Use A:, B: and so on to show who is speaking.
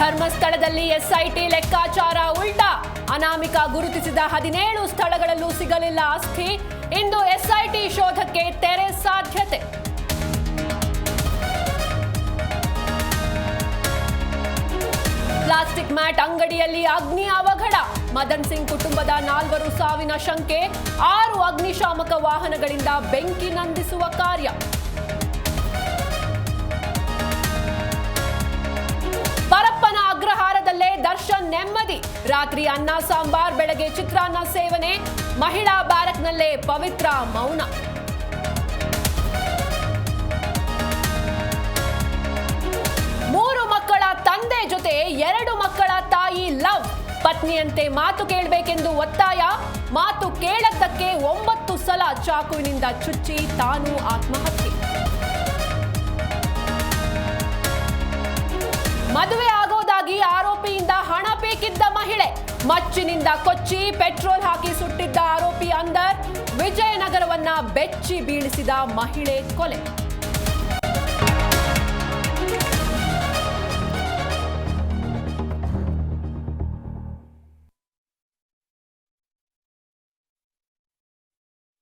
A: ಧರ್ಮಸ್ಥಳದಲ್ಲಿ ಎಸ್ಐಟಿ ಲೆಕ್ಕಾಚಾರ ಉಲ್ಟಾ. ಅನಾಮಿಕ ಗುರುತಿಸಿದ ಹದಿನೇಳು ಸ್ಥಳಗಳಲ್ಲೂ ಸಿಗಲಿಲ್ಲ ಅಸ್ಥಿ ಇಂದು ಎಸ್ಐಟಿ ಶೋಧಕ್ಕೆ ತೆರೆ ಸಾಧ್ಯತೆ. ಪ್ಲಾಸ್ಟಿಕ್ ಮ್ಯಾಟ್ ಅಂಗಡಿಯಲ್ಲಿ ಅಗ್ನಿ ಅವಘಡ. ಮದನ್ ಸಿಂಗ್ ಕುಟುಂಬದ ನಾಲ್ವರು ಸಾವಿನ ಶಂಕೆ. ಆರು ಅಗ್ನಿಶಾಮಕ ವಾಹನಗಳಿಂದ ಬೆಂಕಿ ನಂದಿಸುವ ಕಾರ್ಯ. ರಾತ್ರಿ ಅನ್ನ, ಸಾಂಬಾರ್, ಬೆಳಗ್ಗೆ ಚಿತ್ರಾನ್ನ ಸೇವನೆ, ಮಹಿಳಾ ಬ್ಯಾರಕ್ನಲ್ಲೇ ಪವಿತ್ರ ಮೌನ. ಮೂರು ಮಕ್ಕಳ ತಂದೆ ಜೊತೆ ಎರಡು ಮಕ್ಕಳ ತಾಯಿ ಲವ್. ಪತ್ನಿಯಂತೆ ಮಾತು ಕೇಳಬೇಕೆಂದು ಒತ್ತಾಯ. ಮಾತು ಕೇಳದ್ದಕ್ಕೆ ಒಂಬತ್ತು ಸಲ ಚಾಕುವಿನಿಂದ ಚುಚ್ಚಿ ತಾನು ಆತ್ಮಹತ್ಯೆ. ಮದುವೆ ಮಚ್ಚಿನಿಂದ ಕೊಚ್ಚಿ ಪೆಟ್ರೋಲ್ ಹಾಕಿ ಸುಟ್ಟಿದ್ದ ಆರೋಪಿ ಅಂದರ್ ವಿಜಯನಗರವನ್ನ ಬೆಚ್ಚಿ ಬೀಳಿಸಿದ ಮಹಿಳೆ ಕೊಲೆ.